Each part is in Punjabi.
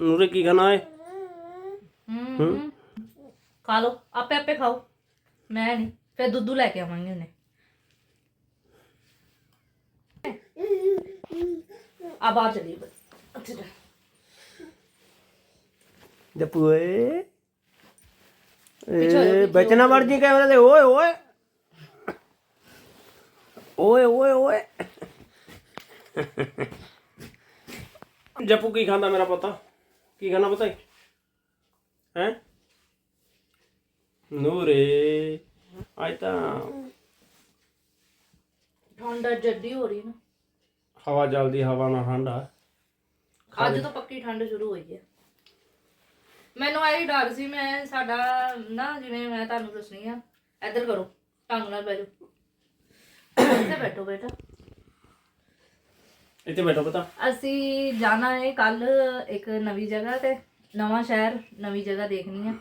ਨੂਰੇ ਕੀ ਖਾਣਾ ਹੈ ਹੂੰ। ਖਾ ਲਓ ਆਪੇ ਆਪੇ ਖਾਓ। ਮੈਂ ਨਹੀਂ ਫਿਰ ਦੁੱਧੂ ਲੈ ਕੇ ਆਵਾਂਗੇ ਉਹਨੇ। ਆ ਬਾਹਰ ਚਲੀ ਅੱਛਾ ਜੱਪੂ ਜਾ, ਏ ਬਚਨਾ ਵੜ ਜੀ ਕੈਮਰੇ ਤੇ। ਓਏ ਓਏ। ਓਏ ਓਏ ਓਏ। ਜੱਪੂ ਕੀ ਖਾਂਦਾ ਮੇਰਾ ਪੁੱਤ? ਕੀ ਖਾਣਾ ਪਤਾ? ਹੈ? ਨੂਰੇ ਅੱਜ ਤਾਂ ਠੰਡਾ ਜੱਦੀ ਹੋ ਰਹੀ ਨਾ। ਹਵਾ ਜਲਦੀ ਹਵਾ ਨਾ ਠੰਡਾ ਅੱਜ ਤੋਂ ਪੱਕੀ ਠੰਡ ਸ਼ੁਰੂ ਹੋਈ ਹੈ ਮੈਨੂੰ ਆਈ ਡਰ ਸੀ ਮੈਂ ਸਾਡਾ ਨਾ ਜਿਵੇਂ ਮੈਂ ਤੁਹਾਨੂੰ ਦੱਸਣੀ ਆ ਇੱਧਰ ਕਰੋ ਢੰਗ ਨਾਲ ਬੈਠੋ ਇੱਥੇ ਬੈਠੋ ਬੇਟਾ। ਇੱਥੇ ਬੈਠੋ ਪਤਾ। ਅਸੀਂ ਜਾਣਾ ਹੈ ਕੱਲ ਇੱਕ ਨਵੀਂ ਜਗ੍ਹਾ ਤੇ ਨਵਾਂ ਸ਼ਹਿਰ ਨਵੀਂ ਜਗ੍ਹਾ ਦੇਖਣੀ ਹੈ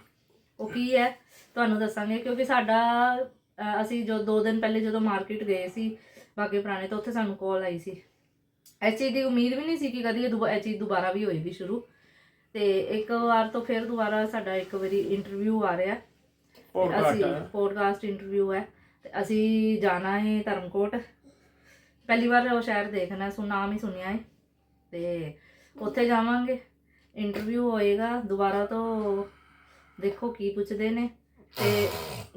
ਉਹ ਕੀ ਹੈ ਤੁਹਾਨੂੰ ਦੱਸਾਂਗੇ ਕਿਉਂਕਿ ਸਾਡਾ ਅ, ਅਸੀਂ ਜੋ 2 ਦਿਨ ਪਹਿਲੇ ਜਦੋਂ ਮਾਰਕੀਟ ਗਏ ਸੀ ਬਾਕੀ ਪੁਰਾਣੇ ਤੋਂ ਉੱਥੇ ਸਾਨੂੰ ਕਾਲ ਆਈ ਸੀ। ਇਹ ਚੀਜ਼ ਦੀ ਉਮੀਦ ਵੀ ਨਹੀਂ ਸੀ ਕਿ ਕਦੀ ਇਹ ਦੁਬਾ- ਇਹ ਚੀਜ਼ ਦੁਬਾਰਾ ਵੀ ਹੋਏਗੀ ਸ਼ੁਰੂ। ਤੇ ਇੱਕ ਵਾਰ ਤੋਂ ਫਿਰ ਦੁਬਾਰਾ ਸਾਡਾ ਇੱਕ ਵਾਰੀ ਇੰਟਰਵਿਊ ਆ ਰਿਹਾ। ਅਸੀਂ। ਪੋਡਕਾਸਟ ਇੰਟਰਵਿਊ ਹੈ। ਤੇ ਅਸੀਂ ਜਾਣਾ ਹੈ ਧਰਮਕੋਟ। ਪਹਿਲੀ ਵਾਰ ਉਹ ਸ਼ਹਿਰ ਦੇਖਣਾ, ਸੋ ਨਾਮ ਹੀ ਸੁਣਿਆ ਹੈ ਤੇ ਉੱਥੇ ਜਾਵਾਂਗੇ। ਇੰਟਰਵਿਊ ਹੋਏਗਾ, ਦੁਬਾਰਾ ਤੋਂ ਦੇਖੋ ਕੀ ਪੁੱਛਦੇ ਨੇ। ਤੇ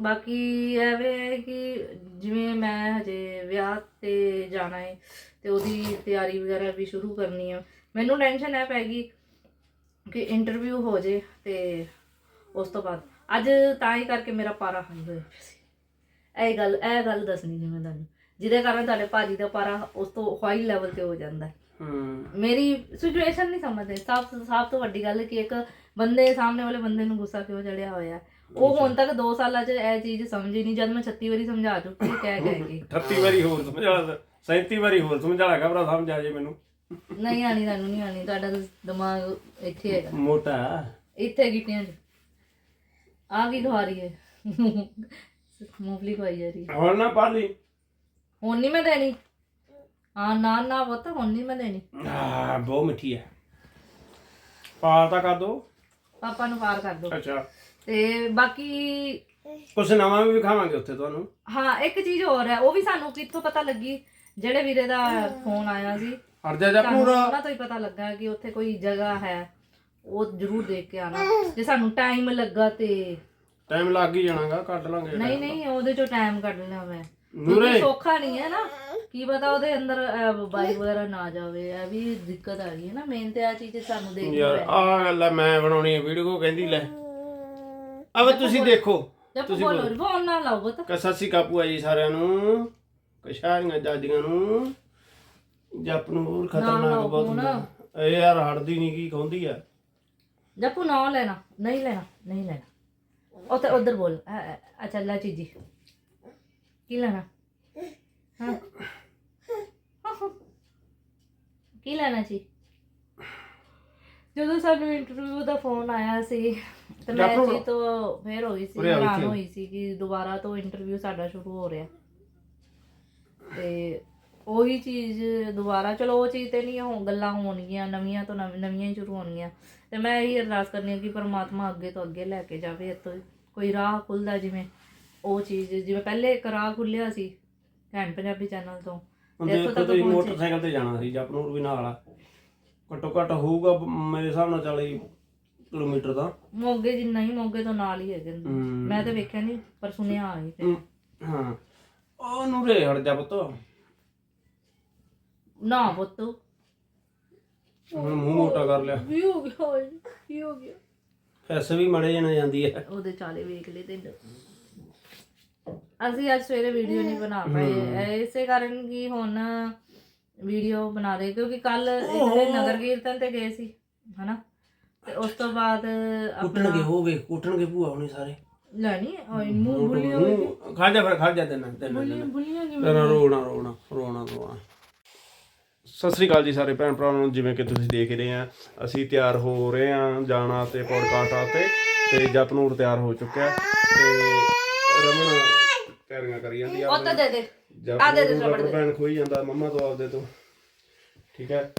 ਬਾਕੀ ਐਵੇਂ ਹੈ ਕਿ ਜਿਵੇਂ ਮੈਂ ਹਜੇ ਵਿਆਹ ਤੇ ਜਾਣਾ ਹੈ ਤੇ ਉਹਦੀ ਤਿਆਰੀ ਵਗੈਰਾ ਵੀ ਸ਼ੁਰੂ ਕਰਨੀ ਹੈ ਮੈਨੂੰ ਟੈਨਸ਼ਨ ਹੈ ਪੈ ਗਈ ਕਿ ਇੰਟਰਵਿਊ ਹੋ ਜੇ ਤੇ ਉਸ ਤੋਂ ਬਾਅਦ। ਅੱਜ ਤਾਂ ਹੀ ਕਰਕੇ ਮੇਰਾ ਪਾਰਾ ਹਾਈ ਹੋਇਆ ਸੀ। ਇਹ ਗੱਲ ਇਹ ਗੱਲ ਦੱਸਣੀ ਜਿਵੇਂ ਤੁਹਾਨੂੰ। ਜਿਹਦੇ ਕਾਰਨ ਤੁਹਾਡੇ ਭਾਜੀ ਦਾ ਪਾਰਾ ਉਸ ਤੋਂ ਹਾਈ ਲੈਵਲ ਤੇ ਹੋ ਜਾਂਦਾ ਹੈ। ਹੂੰ। ਮੇਰੀ ਸਿਚੁਏਸ਼ਨ ਨਹੀਂ ਸਮਝਦੇ। ਸਭ ਸਭ ਤੋਂ ਵੱਡੀ ਗੱਲ ਕਿ ਇੱਕ ਬੰਦੇ ਸਾਹਮਣੇ ਵਾਲੇ ਬੰਦੇ ਨੂੰ ਗੁੱਸਾ ਕਿਉਂ ਚੜਿਆ ਹੋਇਆ। ਉਹ ਹੁਣ ਤੱਕ 2 ਸਾਲਾਂ 'ਚ ਇਹ ਚੀਜ਼ ਸਮਝੀ ਨਹੀਂ। ਜਦ ਮੈਂ 36 ਵਾਰੀ ਸਮਝਾ ਚੁੱਕੀ ਕਹਿ ਕਹਿ ਕੇ। 38 ਵਾਰੀ ਹੋਰ ਸਮਝਾ 37 ਵਾਰੀ ਹੋਰ ਸਮਝਾ ਲਗਾ ਭਰਾ ਸਮਝ ਆ ਜੇ ਮੈਨੂੰ। ਨਹੀਂ ਆਣੀ ਤੁਹਾਨੂੰ ਨਹੀਂ ਆਣੀ ਤੁਹਾਡਾ ਤਾਂ ਦਿਮਾਗ ਇੱਥੇ ਹੈਗਾ। ਮੋਟਾ। ਇੱਥੇ ਗਿੱਟੀਆਂ 'ਚ ਆ ਕੀ ਖਵਾ ਰਹੀ ਹੈ? ਮੂੰਗਫਲੀ ਖਵਾਈ ਜਾ ਰਹੀ ਹੈ। ਹੁਣ ਨਾ ਪਾ ਲਈ ਹੁਣ ਨਹੀਂ ਮੈਂ ਦੇਣੀ। ਹਾਂ ਨਾ ਨਾ ਪੁੱਤ ਹੁਣ ਨਹੀਂ ਮੈਂ ਦੇਣੀ। ਆ ਬਹੁਤ ਮਿੱਠੀ ਹੈ। ਪਾ ਤਾਂ ਕਰ ਦੋ। ਪਾਪਾ ਨੂੰ ਪਾਰ ਕਰ ਦੋ। ਅੱਛਾ। ਤੇ ਬਾਕੀ ਕੁਛ ਨਵਾਂ ਵੀ ਵਿਖਾਵਾਂਗੇ ਉੱਥੇ ਤੁਹਾਨੂੰ। ਹਾਂ ਇੱਕ ਚੀਜ਼ ਹੋਰ ਹੈ ਉਹ ਵੀ ਸਾਨੂੰ ਕਿੱਥੋਂ ਪਤਾ ਲੱਗੀ ਜਿਹੜੇ ਵੀਰੇ ਦਾ ਫੋਨ ਆਇਆ ਸੀ। ਹਟ ਜਾ ਸਾਨੂੰ ਪੂਰਾ। ਉਹਨਾਂ ਤੋਂ ਹੀ ਪਤਾ ਲੱਗਾ ਕਿ ਉੱਥੇ ਕੋਈ ਜਗ੍ਹਾ ਹੈ ਉਹ ਜ਼ਰੂਰ ਦੇਖ ਕੇ ਆਣਾ ਜੇ ਸਾਨੂੰ ਟਾਈਮ ਲੱਗਾ ਤੇ ਟਾਈਮ ਲੱਗ ਹੀ ਜਾਣਾਗਾ ਕੱਢ ਲਾਂਗੇ। ਨਹੀਂ ਨਹੀਂ ਉਹਦੇ ਚੋਂ ਟਾਈਮ ਕੱਢਣਾ ਮੈਂ। ਕਿਉਂਕਿ ਸੌਖਾ ਨਹੀਂ ਹੈ ਨਾ। ਕੀ ਪਤਾ ਉਹਦੇ ਅੰਦਰ ਬਾਈਕ ਵਗੈਰਾ ਨਾ ਜਾਵੇ। ਇਹ ਵੀ ਦਿੱਕਤ ਆ ਰਹੀ ਹੈ ਨਾ। ਮੇਨ ਤੇ ਆ ਚੀਜ਼ ਸਾਨੂੰ ਦੇਖਣੀ ਯਾਰ ਹੈ ਆ ਗੱਲ ਆ, ਮੈਂ ਬਣਾਉਣੀ ਹੈ ਵੀਡੀਓ ਕਹਿੰਦੀ ਲੈ। ਅਬ ਤੁਸੀਂ ਦੇਖੋ। ਜਦ ਬੋਲੋ। ਫੋਨ ਨਾ ਲਾਓ ਬਤ ਕਿ ਸਤਿ ਸ਼੍ਰੀ ਅਕਾਲ ਭੂਆ ਜੀ ਸਾਰਿਆਂ ਨੂੰ। ਕਸ਼ਾਰੀਆਂ ਦਾਦੀਆਂ ਨੂੰ। ਜਪ ਨੂੰ ਹੋਰ ਖਤਰਨਾਕ ਬਹੁਤ ਹੁੰਦਾ। ਇਹ ਯਾਰ ਹਟਦੀ ਨਹੀਂ ਕੀ ਕਹਿੰਦੀ ਆ। ਜੱਪੂ ਨਾ ਲੈਣਾ। ਨਹੀਂ ਲੈਣਾ। ਨਹੀਂ ਲੈਣਾ। ਉੱਥੇ ਉਧਰ ਬੋਲ। ਅ- ਅ- ਅੱਛਾ ਲੈ ਚੀਜੀ। ਕੀ ਲੈਣਾ? ਹਾਂ। ਕੀ ਲੈਣਾ ਜੀ? ਜਦੋਂ ਸਾਨੂੰ ਇੰਟਰਵਿਊ ਦਾ ਫੋਨ ਆਇਆ ਸੀ ਤੇ ਮੈਂ ਜੀ ਤੋਂ ਫੇਰ ਹੋ ਗਈ ਸੀ ਹੈਰਾਨ। ਹੋਈ ਸੀ ਕਿ ਦੁਬਾਰਾ ਤੋਂ ਇੰਟਰਵਿਊ ਸਾਡਾ ਸ਼ੁਰੂ ਹੋ ਰਿਹਾ। ਤੇ ਉਹੀ ਚੀਜ਼ ਦੁਬਾਰਾ ਚਲੋ ਉਹ ਚੀਜ਼ ਤੇ ਨਹੀਂ ਹੋ ਗੱਲਾਂ ਹੋਣਗੀਆਂ ਨਵੀਆਂ ਤੋਂ ਨਵ- ਨਵੀਆਂ ਹੀ ਸ਼ੁਰੂ ਹੋਣਗੀਆਂ। ਤੇ ਮੈਂ ਇਹੀ ਅਰਦਾਸ ਕਰਨੀ ਹੈ ਕਿ ਪਰਮਾਤਮਾ ਅੱਗੇ ਤੋਂ ਅੱਗੇ ਲੈ ਕੇ ਜਾਵੇ ਇੱਥੋਂ ਕੋਈ ਰਾਹ ਖੁੱਲਦਾ ਜਿਵੇਂ ਉਹ ਚੀਜ਼ ਜਿਵੇਂ ਪਹਿਲੇ ਇੱਕ ਰਾਹ ਖੁੱਲਿਆ ਸੀ ਘੈਂਟ ਪੰਜਾਬੀ ਚੈਨਲ ਤੋਂ ਹੁਣ ਤੇ ਇੱਥੋਂ ਦੇਖੋ ਤੱਕ ਤੁਸੀਂ ਪਹੁੰਚੇ। ਮੋਟਰਸਾਈਕਲ ਤੇ ਜਾਣਾ ਸੀ ਜਪਨੂਰ ਵੀ ਨਾਲ ਆ। ਘੱਟੋ ਘੱਟ ਹੋਊਗਾ ਬ- ਮੇਰੇ ਹਿਸਾਬ ਨਾਲ 40 ਕਿਲੋਮੀਟਰ ਦਾ ਮੋਗੇ ਜਿੰਨਾ ਹੀ ਮੋਗੇ ਤੋਂ ਨਾਲ ਹੀ ਹੈਗੇ ਨੇ। ਹਮ। ਮੈਂ ਤਾਂ ਵੇਖਿਆ ਨਹੀਂ ਪਰ ਸੁਣਿਆ ਆ ਹੀ ਤੇ। ਹਮ, ਹਾਂ। ਉਹ ਨੂਰੇ ਹਟ ਜਾ ਪੁੱਤ। ਨਾ ਪੁੱਤ। ਹੁਣ ਮੂੰਹ ਮੋਟਾ ਕਰ ਲਿਆ। ਕੀ ਹੋ ਗਿਆ ਓਏ? ਕੀ ਹੋ ਗਿਆ? ਐਸੇ ਵੀ ਮੜੇ ਜਣੇ ਜਾਂਦੀ ਹੈ। ਉਹਦੇ ਚਾਲੇ ਵੇਖ ਲਏ ਤੇ। ਅਸੀਂ ਅੱਜ ਸਵੇਰੇ ਵੀਡੀਓ ਨਹੀਂ ਬਣਾ ਪਾਏ। ਇਸੇ ਕਾਰਨ ਕਿ ਹੁਣ ਵੀਡੀਓ ਬਣਾ ਰਹੇ। ਕਿਉਂਕਿ ਕੱਲ ਇੱਥੇ ਨਗਰ ਕੀਰਤਨ ਤੇ ਗਏ ਸੀ ਹਨਾ? ਤੇ ਉਸ ਤੋਂ ਬਾਅਦ ਕੁੱਟਣਗੇ ਹੋਵੇ ਕੁੱਟਣਗੇ ਭੂਆ ਹੁਣੇ ਸਾਰੇ। ਲੈਣੀ ਓਏ ਮੂੰਹ ਬੁੱਲੀਆਂ ਮੂੰਹ ਖਾ ਜਾ ਫਿਰ ਖਾ ਜਾ ਦੇਣਾ ਦੇਣਾ ਬੁੱਲੀਆਂ ਜਿਵੇਂ ਤੇਰਾ ਰੋਣਾ ਰੋਣਾ ਰੋਣਾ ਰੋਣਾ ਸਤਿ ਸ੍ਰੀ ਅਕਾਲ ਜੀ ਸਾਰੇ ਭੈਣ ਭਰਾਵਾਂ ਨੂੰ ਜਿਵੇਂ ਕਿ ਤੁਸੀਂ ਦੇਖ ਰਹੇ ਆ ਅਸੀਂ ਤਿਆਰ ਹੋ ਰਹੇ ਆ ਜਾਣਾ ਤੇ ਪੋਡਕਾਸਟ ਆਤੇ ਤੇ ਜਪਨੂਰ ਤਿਆਰ ਹੋ ਚੁੱਕਿਆ। ਤੇ ਰਮਨ ਤਿਆਰੀਆਂ ਕਰੀ ਜਾਂਦੀ ਆ ਉਹ ਤਾਂ ਦੇ ਦੇ। ਆ ਦੇ ਦੇ ਰਬੜ ਖੋਈ ਜਾਂਦਾ ਮੰਮਾ ਤੋਂ ਆਪਦੇ ਤੋਂ। ਠੀਕ ਹੈ?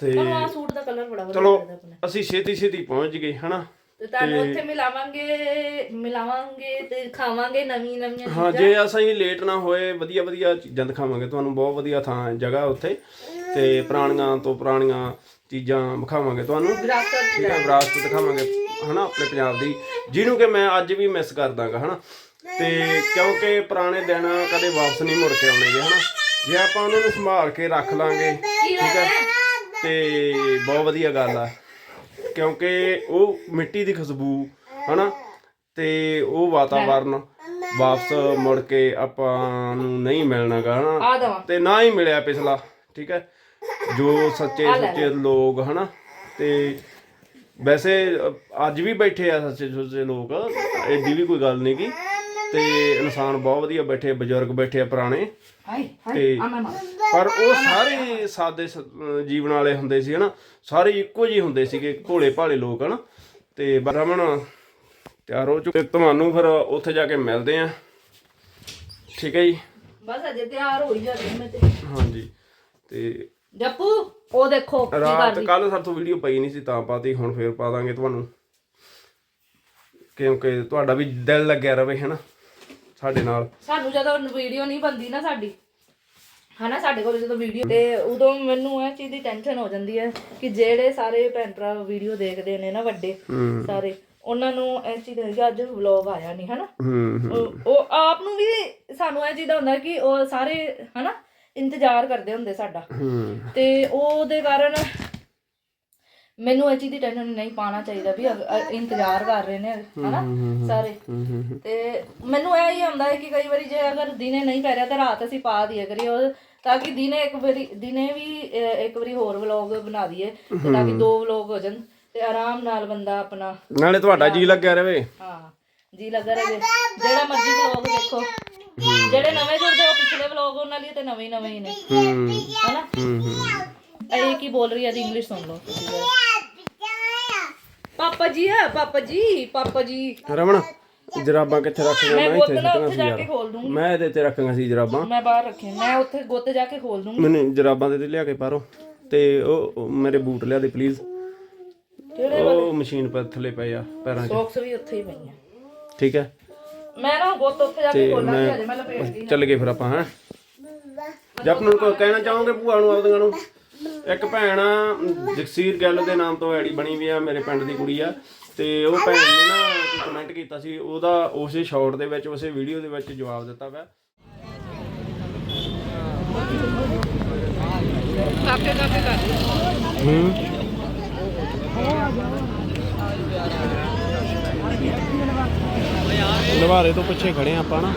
ਤੇ ਆ ਸੂਟ ਦਾ ਕਲਰ ਬੜਾ ਵਧੀਆ ਚਲੋ ਆਪਣਾ। ਅਸੀਂ ਛੇਤੀ ਛੇਤੀ ਪਹੁੰਚ ਗਏ ਹਨਾ? ਤੇ ਤੁਹਾਨੂੰ ਉੱਥੇ ਮਿਲਾਵਾਂਗੇ ਮਿਲਾਵਾਂਗੇ ਤੇ ਖਾਵਾਂਗੇ ਨਵੀਂ ਨਵੀਆਂ ਹਾਂ ਜੇ ਅਸੀਂ ਲੇਟ ਨਾ ਹੋਏ ਵਧੀਆ ਵਧੀਆ ਚੀਜ਼ਾਂ ਦਿਖਾਵਾਂਗੇ। ਤੁਹਾਨੂੰ ਬਹੁਤ ਵਧੀਆ ਥਾਂ ਹੈ, ਜਗ੍ਹਾ ਉੱਥੇ। ਤੇ ਪੁਰਾਣੀਆਂ ਤੋਂ ਪੁਰਾਣੀਆਂ ਚੀਜ਼ਾਂ ਵਿਖਾਵਾਂਗੇ ਤੁਹਾਨੂੰ। ਵਿਰਾਸਤ ਠੀਕ ਹੈ ਵਿਰਾਸਤ। ਦਿਖਾਵਾਂਗੇ ਹਨਾ ਆਪਣੇ ਪੰਜਾਬ ਦੀ। ਜਿਹਨੂੰ ਕਿ ਮੈਂ ਅੱਜ ਵੀ ਮਿਸ ਕਰਦਾਗਾ ਹਨਾ? ਤੇ ਕਿਉਂਕਿ ਪੁਰਾਣੇ ਦਿਨ ਕਦੇ ਵਾਪਸ ਨਹੀਂ ਮੁੜ ਕੇ ਆਉਣਗੇ ਹਨਾ? ਜੇ ਆਪਾਂ ਉਹਨਾਂ ਨੂੰ ਸੰਭਾਲ ਕੇ ਰੱਖ ਲਾਂਗੇ ਠੀਕ ਹੈ ਤੇ ਬਹੁਤ ਵਧੀਆ ਗੱਲ ਆ। ਕਿਉਂਕਿ ਉਹ ਮਿੱਟੀ ਦੀ ਖੁਸ਼ਬੂ ਹਨਾ? ਤੇ ਉਹ ਵਾਤਾਵਰਨ ਵਾਪਸ ਮੁੜ ਕੇ ਆਪਾਂ ਨੂੰ ਨਹੀਂ ਮਿਲਣਾਗਾ ਹਨਾ? ਤੇ ਨਾ ਹੀ ਮਿਲਿਆ ਪਿਛਲਾ ਠੀਕ ਹੈ ਜੋ ਸੱਚੇ ਸੁੱਚੇ ਲੋਕ ਹਨਾ? ਤੇ ਵੈਸੇ ਅੱਜ ਵੀ ਬੈਠੇ ਆ ਸੱਚੇ ਸੁੱਚੇ ਲੋਕ ਐਡੀ ਵੀ ਕੋਈ ਗੱਲ ਨਹੀਂ ਗੀ ਤੇ ਇਨਸਾਨ ਬਹੁਤ ਵਧੀਆ ਬੈਠੇ ਬਜ਼ੁਰਗ ਬੈਠੇ ਆ ਪੁਰਾਣੇ। ਤੇ ਪਰ ਉਹ ਸਾਰੇ ਸਾਦੇ ਸ- ਜੀਵਨ ਵਾਲੇ ਹੁੰਦੇ ਸੀ ਹਨਾ? ਸਾਰੇ ਇੱਕੋ ਜਿਹੇ ਹੁੰਦੇ ਸੀਗੇ ਭੋਲੇ ਭਾਲੇ ਲੋਕ ਹਨਾ? ਤੇ ਬਰਮਣ ਤਿਆਰ ਹੋ ਚੁੱਕੇ। ਤੁਹਾਨੂੰ ਫਿਰ ਉੱਥੇ ਜਾ ਕੇ ਮਿਲਦੇ ਆ। ਠੀਕ ਹੈ ਜੀ? ਬਸ ਅਜੇ ਤਿਆਰ ਹੋਈ ਜਾਂਦੀ ਮੈਂ ਤੇ। ਹਾਂਜੀ ਤੇ ਜੱਪੂ ਉਹ ਦੇਖੋ ਕੀ ਰਾਤ ਕਰਦੀ। ਕੱਲ ਸਾਡੇ ਤੋਂ ਵੀਡੀਓ ਪਈ ਨਹੀਂ ਸੀ ਤਾਂ ਪਾਤੀ ਹੁਣ ਫੇਰ ਪਾ ਦਾਂਗੇ ਤੁਹਾਨੂੰ। ਕਿਉਂਕਿ ਤੁਹਾਡਾ ਵੀ ਦਿਲ ਲੱਗਿਆ ਰਵੇ ਹਨਾ? ਸਾਡੇ ਨਾਲ। ਸਾਨੂੰ ਜਦੋਂ ਵੀਡੀਓ ਨਹੀਂ ਬੰਦੀ ਨਾ ਸਾਡੀ ਹਨਾ ਸਾਡੇ ਕੋਲ ਜਦੋਂ ਵੀਡੀਓ ਤੇ ਉਦੋਂ ਮੈਨੂੰ ਇਹ ਚੀਜ਼ ਦੀ ਟੈਨਸ਼ਨ ਹੋ ਜਾਂਦੀ ਹੈ ਕਿ ਜਿਹੜੇ ਸਾਰੇ ਭੈਣ ਭਰਾ ਵੀਡੀਓ ਦੇਖਦੇ ਨੇ ਨਾ ਵੱਡੇ ਹੂੰ। ਸਾਰੇ ਉਹਨਾਂ ਨੂੰ ਇਹ ਚੀਜ਼ ਕਿ ਅੱਜ ਵਲੌਗ ਆਇਆ ਨਹੀਂ ਹਨਾ। ਹੂੰ ਹੂੰ, ਉਹ ਆਪ ਨੂੰ ਵੀ ਸਾਨੂੰ ਇਹ ਚੀਜ਼ ਦਾ ਹੁੰਦਾ ਕਿ ਉਹ ਸਾਰੇ ਹਨਾ ਇੰਤਜ਼ਾਰ ਕਰਦੇ ਹੁੰਦੇ ਸਾਡਾ। ਹੂੰ। ਤੇ ਉਹਦੇ ਕਾਰਨ ਮੈਨੂੰ ਇਹ ਚੀਜ਼ ਦੀ ਟੈਨਸ਼ਨ ਨਹੀਂ ਪਾਣਾ ਚਾਹੀਦਾ ਵੀ ਅਗ- ਅ- ਇੰਤਜ਼ਾਰ ਕਰ ਰਹੇ ਨੇ ਹਨਾ? ਸਾਰੇ। ਤੇ ਮੈਨੂੰ ਇਹ ਹੀ ਹੁੰਦਾ ਹੈ ਕਿ ਕਈ ਵਾਰੀ ਜੇ ਅਗਰ ਦਿਨੇ ਨਹੀਂ ਪੈ ਰਿਹਾ ਤਾਂ ਰਾਤ ਅਸੀਂ ਪਾ ਦਈਏ ਕਰੀਏ ਉਹ ਤਾਂ ਕਿ ਦਿਨੇ ਇੱਕ ਵਾਰੀ ਦਿਨੇ ਵੀ ਅ, ਇੱਕ ਵਾਰੀ ਹੋਰ ਵਲੌਗ ਬਣਾ ਦਈਏ ਤੇ ਤਾਂ ਕਿ ਦੋ ਵਲੌਗ ਹੋ ਜਾਣ ਤੇ ਆਰਾਮ ਨਾਲ ਬੰਦਾ ਆਪਣਾ ਨਾਲੇ ਤੁਹਾਡਾ ਜੀ ਲੱਗਿਆ ਰਵੇ। ਹਾਂ ਜੀ ਲੱਗਾ ਰਹੇ ਜਿਹੜਾ ਮਰਜ਼ੀ ਵਲੌਗ ਦੇਖੋ। ਜਿਹੜੇ ਨਵੇਂ ਜੁੜਦੇ ਉਹ ਪਿਛਲੇ ਵਲੌਗ ਉਹਨਾਂ ਲਈ ਤੇ ਨਵੇਂ ਹੀ ਨਵੇਂ ਹੀ ਨੇ। ਹੂੰ। ਹਨਾ? ਹੂੰ ਇਹ ਕੀ ਬੋਲ ਰਹੀ ਹੈ ਜੀ ਇੰਗਲਿਸ਼ ਸੁਣ ਲਓ। ਤੁਸੀਂ ਜ਼ਰਾ। ਪਾਪਾ ਜੀ ਆ ਪਾਪਾ ਜੀ ਪਾਪਾ ਜੀ। ਰਮਣ ਜਰਾਬਾਂ ਕਿੱਥੇ ਰੱਖੀਆਂ ਮੈਂ ਇੱਥੇ ਉੱਥੇ ਜਾ ਕੇ ਖੋਲ ਦੂੰਗੀ। ਮੈਂ ਇਹਦੇ ਤੇ ਰੱਖੀਆਂ ਸੀ ਜਰਾਬਾਂ। ਮੈਂ ਬਾਹਰ ਰੱਖੇ ਮੈਂ ਉੱਥੇ ਗੁੱਤ ਜਾ ਕੇ ਖੋਲ ਦੂੰਗੀ। ਮੈਨੂੰ ਜਰਾਬਾਂ ਦੇ ਤੇ ਲਿਆ ਕੇ ਪਾਰੋ। ਤੇ ਉਹ ਉਹ ਮੇਰੇ ਬੂਟ ਲਿਆ ਦੇ ਪਲੀਜ਼ ਕਿਹੜੇ ਉਹ ਮਸ਼ੀਨ ਪਰ ਥੱਲੇ ਪਏ ਆ ਪੈਰਾਂ 'ਚ। ਸੌਕਸ ਵੀ ਉੱਥੇ ਹੀ ਪਈਆਂ। ਠੀਕ ਹੈ। ਮੈਂ ਨਾ ਗੁੱਤ ਉੱਥੇ ਜਾ ਕੇ ਖੋਲਾਂਗੀ ਹਜੇ ਮੈਂ ਲਪੇਟ ਦੀ ਚੱਲ ਗਏ ਫਿਰ ਆਪਾਂ ਹੈਂ? ਜਪ ਨੂੰ ਕੋਈ ਕਹਿਣਾ ਚਾਹੋਗੇ ਭੂਆ ਨੂੰ ਆਪਦੀਆਂ ਨੂੰ? ਇੱਕ ਭੈਣ ਆ, ਜਗਸੀਰ ਗਿੱਲ ਦੇ ਨਾਮ ਤੋਂ ਆਈਡੀ ਬਣੀ ਵੀ ਆ ਮੇਰੇ ਪਿੰਡ ਦੀ ਕੁੜੀ ਆ। ਤੇ ਉਹ ਭੈਣ ਨੇ ਨਾ ਕਮੈਂਟ ਕੀਤਾ ਸੀ ਉਹਦਾ ਉਸੇ ਸ਼ਾਰਟ ਦੇ ਵਿੱਚ ਉਸੇ ਵੀਡੀਓ ਦੇ ਵਿੱਚ ਜਵਾਬ ਦਿੱਤਾ ਵਾ। ਕਰ। ਹੂੰ। ਨਵਾਰੇ ਤੋਂ ਪਿੱਛੇ ਖੜੇ ਆਪਾਂ ਨਾ।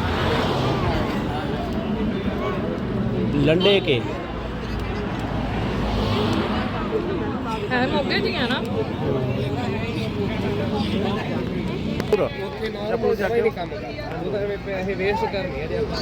ਲੰਡੇ ਕੇ। ਹੈ ਮੋਗੇ ਦੀਆਂ ਨਾ। ਪੂਰਾ। ਉੱਥੇ ਜਗ੍ਹਾ ਹੀ ਨਹੀਂ ਕੰਮ ਉਹਦਾ ਪੈਸੇ ਵੇਸਟ ਕਰਨੇ ਆ ਜੇ ਆਪਾਂ